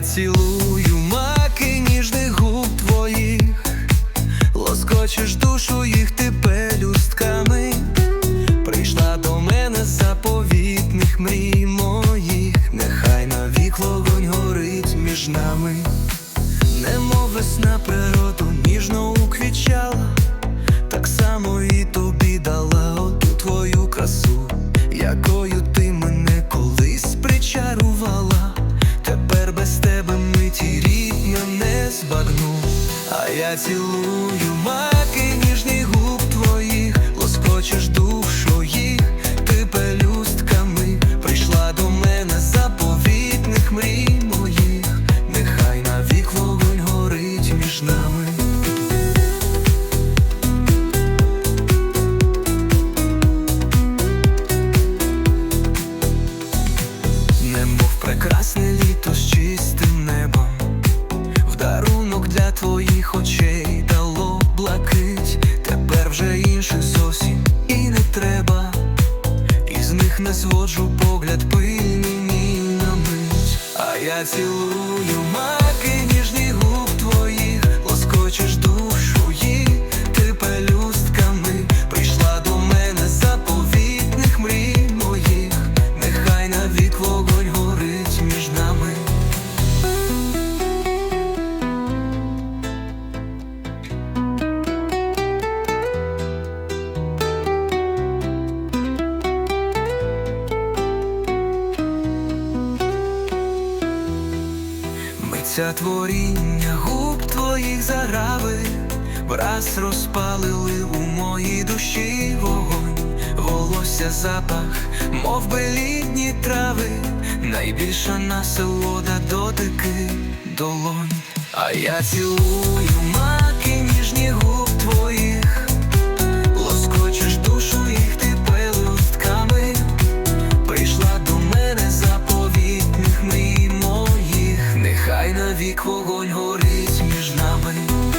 цілую маки ніжних губ твоїх, лоскочеш душу їх ти пелюстками. Прийшла до мене з заповітних мрій моїх, нехай навік вогонь горить між нами, немов весна природу ніжно я цілую маки ніжних губ твоїх, лоскочеш душу їх, ти пелюстками прийшла до мене заповітних мрій моїх, нехай навік вогонь горить між нами. Немов прекрасне літо з чистим небом, в дарунок для твоїх не зводжу погляд пильний мій на мить, а я цілую маки Митця творіння губ твоїх зарави Враз розпалили у моїй душі вогонь, волосся запах, мов би літні трави, найбільша насолода дотики долонь, а я цілую ма Вогонь горить між нами.